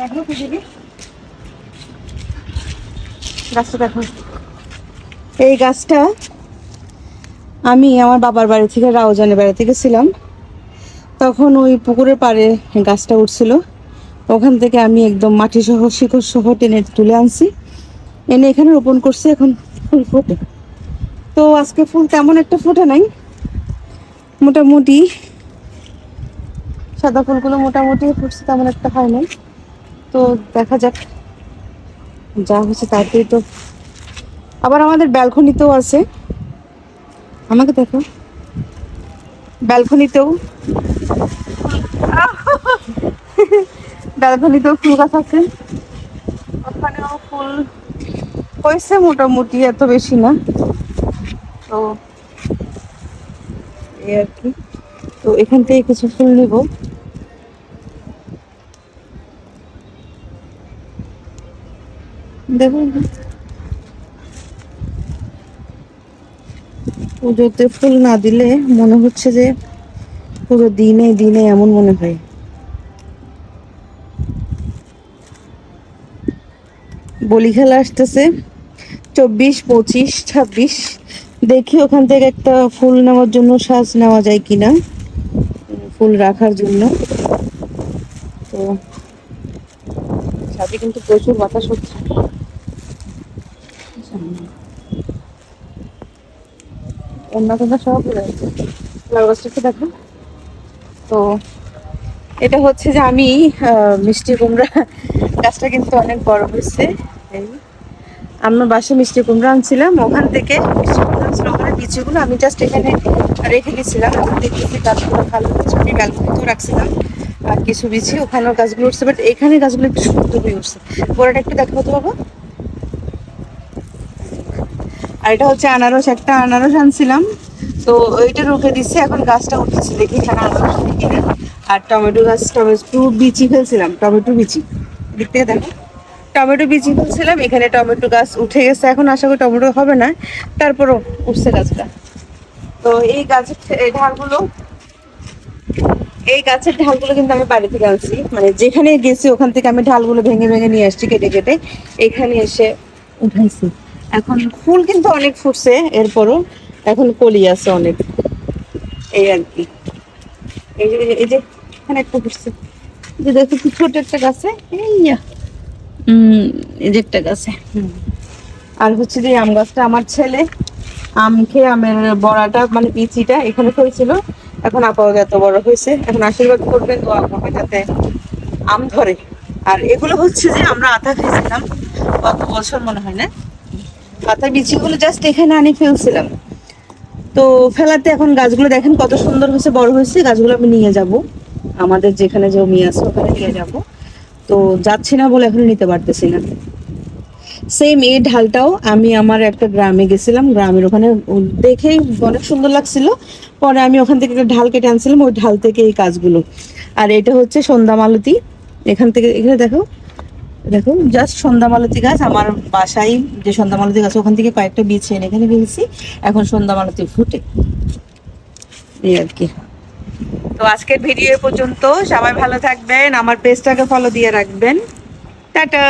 দেখো দিদি গাছটা দেখো। এই গাছটা আমি আমার বাবার বাড়ি থেকে রাউজানে বেড়াতে গেছিলাম তখন ওই পুকুরের পাড়ে গাছটা উঠছিল। ওখান থেকে আমি একদম মাটি সহ শিকড় সহ টেনে তুলে আনছি। এনে এখানে রোপণ করছি এখন ফুল ফোটে। তো আজকে ফুল তেমন একটা ফোটে নাই। মোটামুটি সাদা ফুলগুলো মোটামুটি ফুটছে তেমন একটা হয় নাই। তো দেখা যাক যা হচ্ছে তাতেই তো। আবার আমাদের ব্যালকনিতেও আছে। আমাকে দেখো। ব্যালকনিতেও। ব্যালকনিতেও ফুল গাছ আছে। ওখানেও ফুল। হয়েছে মোটামুটি এত বেশি না। তো এই আর কি। তো এখান থেকে কিছু ফুল নিব। পুজোতে ফুল না দিলে মনে হচ্ছে যে পুরো দিনে দিনে এমন মনে হয়। বলি খেলা আসতেছে চব্বিশ, পঁচিশ, ছাব্বিশ। দেখি ওখান থেকে একটা ফুল নেওয়ার জন্য সাজ নেওয়া যায় কিনা, ফুল রাখার জন্য। তো সাথে কিন্তু প্রচুর বাতাস হচ্ছে। অন্য কথা সব রয়েছে ফ্লাওয়ার গাছটাকে দেখো তো এটা হচ্ছে যে আমি মিষ্টি কুমড়া গাছটা কিন্তু অনেক বড় হয়েছে। এই, আমার বাসায় মিষ্টি কুমড়া আনছিলাম। ওখান থেকে মিষ্টি কুমড়া আনছিল। ওখানে বিচিগুলো আমি জাস্ট এখানে রেখে দিয়েছিলাম দেখতেছি গাছগুলো ভালো হচ্ছে আমি ব্যালকনিতেও রাখছিলাম, আর কিছু বিচি ওখানেও গাছগুলো উঠছে। বাট এখানে গাছগুলো একটু সুন্দর হয়ে উঠছে। গোড়াটা একটু দেখাবো তো বাবা। আর এটা হচ্ছে আনারস, একটা আনারস আনছিলাম। তো ওইটা রুখে দিচ্ছে এখন গাছটা উঠতেছে, দেখি এখানে আনারস আর টমেটো গাছ, টমেটো বিচি ফেলছিলাম, টমেটো বিচি। দেখতে দেখো। টমেটো বিচি ফেলছিলাম, এখানে টমেটো গাছ উঠে গেছে। এখন আশা করি টমেটো হবে না, তারপরও উঠছে গাছটা। তো এই গাছের ঢালগুলো এই গাছের ঢালগুলো কিন্তু আমি বাড়ি থেকে আনছি। মানে যেখানে গেছি, ওখান থেকে আমি ঢালগুলো ভেঙে ভেঙে নিয়ে আসছি কেটে কেটে। এখানে এসে উঠাইছি। এখন ফুল কিন্তু অনেক ফুটছে এরপরও এখন কলি আছে অনেক। এই আর কি। এই যে এই যে এখানে একটা ফুটছে। যে দেখো কি ছোট একটা গাছে। এই এই যে একটা গাছে। আর হচ্ছে যে আম গাছটা আমার ছেলে আম খেয়ে আমের বড়াটা মানে বিচিটা এখানে হয়েছিল। এখন আপাতত এত বড় হয়েছে। এখন আশীর্বাদ করবেন দোয়া করবে যাতে আম ধরে। আর এগুলো হচ্ছে যে আমরা আতা খেয়েছিলাম কত বছর মনে হয় না। পাতা বিচিগুলো জাস্ট এখানে আনি ফেলছিলাম। তো ফেলাতে এখন গাছগুলো দেখেন কত সুন্দর হয়েছে, বড় হয়েছে, গাছগুলো আমি নিয়ে যাব। আমাদের যেখানে জমি আছে ওখানে নিয়ে যাব। তো যাচ্ছি না বলে এখন নিতে পারতেছি না। সেম এই ঢালটাও আমি আমার একটা গ্রামে গেছিলাম, গ্রামের ওখানে দেখেই অনেক সুন্দর লাগছিল। পরে আমি ওখান থেকে একটা ঢাল কেটে আনছিলাম, ওই ঢাল থেকে এই কাজগুলো। আর এটা হচ্ছে সন্ধ্যা মালতী। এখান থেকে, এখানে দেখো দেখো জাস্ট সন্ধ্যামালতি গাছ, আমার বাসায় যে সন্ধ্যা মালতী গাছ, ওখান থেকে কয়েকটা বীজ এনে এখানে ফেলছি। এখন সন্ধ্যা মালতী ফুটে। এই আর কি। তো আজকের ভিডিও পর্যন্ত, সবাই ভালো থাকবেন, আমার পেজটাকে ফলো দিয়ে রাখবেন। টাটা!